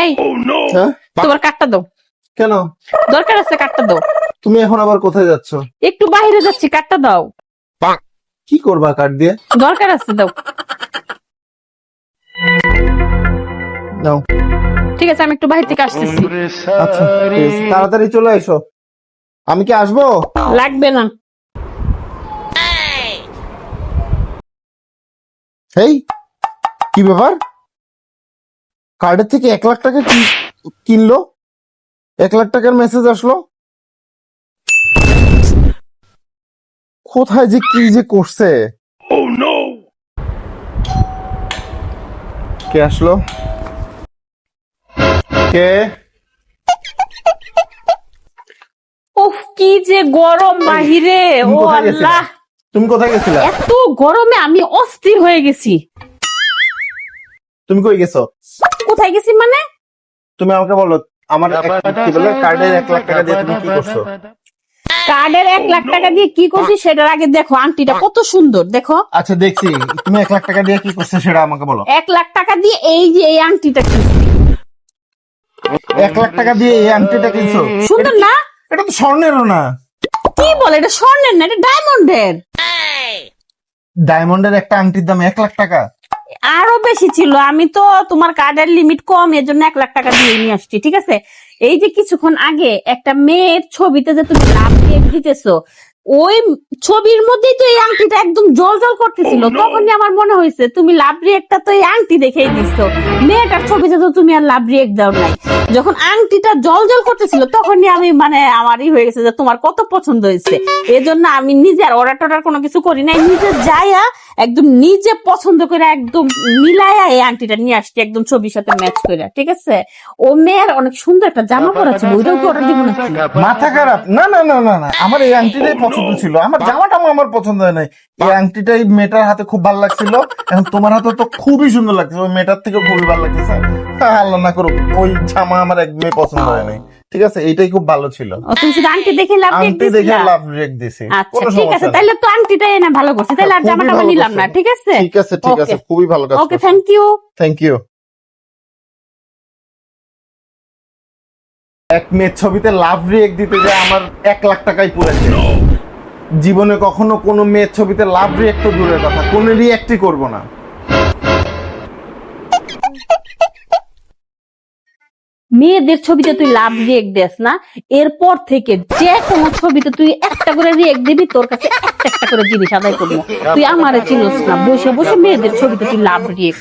এই হ্যাঁ? তোমার কার্ডটা দাও। কেন? দরকার আছে কার্ডটা দাও। তুমি এখন আবার কোথায় যাচ্ছ? একটু বাইরে যাচ্ছি কার্ডটা দাও। কি করবা কার্ড দিয়ে? দরকার আছে দাও। নাও ঠিক আছে আমি একটু বাইরে থেকে আসতেছি। আচ্ছা ঠিক আছে। তাড়াতাড়ি চলে এসো। আমি কি আসব? লাগবে না। এই কি ব্যাপার? কার্ডের থেকে এক লাখ টাকা কি কিনলো? এক লাখ টাকার মেসেজ আসলো? কোথায় যে কি যে করছে? কে আসলো? কে? উফ কি যে গরম বাহিরে ও আল্লাহ। তুমি কোথায় গেছিলা? এত গরমে আমি অস্থির হয়ে গেছি। তুমি কই গেছো? কোথায় গেছি মানে? তুমি আমাকে বলো আমার কি বলে কার্ডের এক লাখ টাকা দিয়ে তুমি কি করছ? কার্ডের এক লাখ টাকা দিয়ে কি করছি সেটার আগে দেখো আংটিটা কত সুন্দর দেখো। আচ্ছা দেখছি। তুমি এক লাখ টাকা দিয়ে কি করছ সেটা আমাকে বলো। এক লাখ টাকা দিয়ে এই যে এই আংটিটা কিনছি। এক লাখ টাকা দিয়ে এই আংটিটা কিনছো? সুন্দর না? এটা তো স্বর্ণেরও না। কি বলে? এটা স্বর্ণের না এটা ডায়মন্ডের। ডায়মন্ডের একটা আংটির দাম এক লাখ টাকা। আরও বেশি ছিল। আমি তো তোমার কার্ডের লিমিট কম এর জন্য এক লাখ টাকা দিয়ে নিয়ে আসছি ঠিক আছে? এই যে কিছুক্ষণ আগে একটা মেয়ের ছবিতে যে তুমি লাভ দিয়ে দিতেছো ওই ছবির মধ্যেই তো এই আংটিটা একদম জল জল করতেছিল তখনই আমার মনে হয়েছে তুমি লাভ রিয়েক্টটা তো এই আংটি দেখেই দিচ্ছ মেয়েটার ছবিতে তো তুমি আর লাভ রিয়েক্ট দাও নাই। যখন আংটিটা জল জল করতেছিল তখনই আমি মানে আমারই হয়ে গেছে যে তোমার কত পছন্দ হয়েছে। এজন্য আমি নিজে আর অর্ডার টর্ডার কোনো কিছু করি নাই নিজে যাইয়া একদম নিজে পছন্দ করে একদম মিলায়া এই আংটিটা নিয়ে আসছি একদম ছবির সাথে ম্যাচ করে ঠিক আছে? ও মেয়ের অনেক সুন্দর একটা জামা পরা ছিল ওইটাও কি অর্ডার দিব নাকি? মাথা খারাপ। না না না না না আমার এই আংটিটাই পছন্দ ছিল। আমার জামাটা আমার পছন্দ হয় নাই। এই আংটিটাই মেয়েটার হাতে খুব ভালো লাগছিল। এখন তোমার হাতে তো খুবই সুন্দর লাগছে ওই মেয়েটার থেকে খুবই ভালো লাগতেছে হ্যাঁ, আল্লাহ না করুক ওই জামা আমার একদমই পছন্দ হয়। নাই ঠিক আছে? এইটাই খুব ভালো ছিল। তুমি শুধু আংটি দেখে লাভ আংটি দেখে লাভ রেক দিছি। আচ্ছা ঠিক আছে তাহলে তো আংটিটাই এনে ভালো করছি। তাহলে আর জামাটা নিলাম না ঠিক আছে? ঠিক আছে ঠিক আছে খুবই ভালো কাজ okay thank you thank you এক মেয়ের ছবিতে লাভ রিয়েক্ট দিতে যায় আমার এক লাখ টাকাই পড়েছে। জীবনে কখনো কোনো মেয়ের ছবিতে লাভ রিয়েক্ট তো দূরের কথা। কোনো রিয়েক্টই করব না। মেয়েদের ছবিতে তুই লাভ রিয়েক্ট দেস না। এরপর থেকে যে কোনো ছবিতে তুই একটা করে রিয়েক্ট দিবি, তোর কাছে একটা একটা করে জিনিস আদায় করব। তুই আমারে চিনস না। বসে বসে মেয়েদের ছবিতে তুই লাভ রিয়েক্ট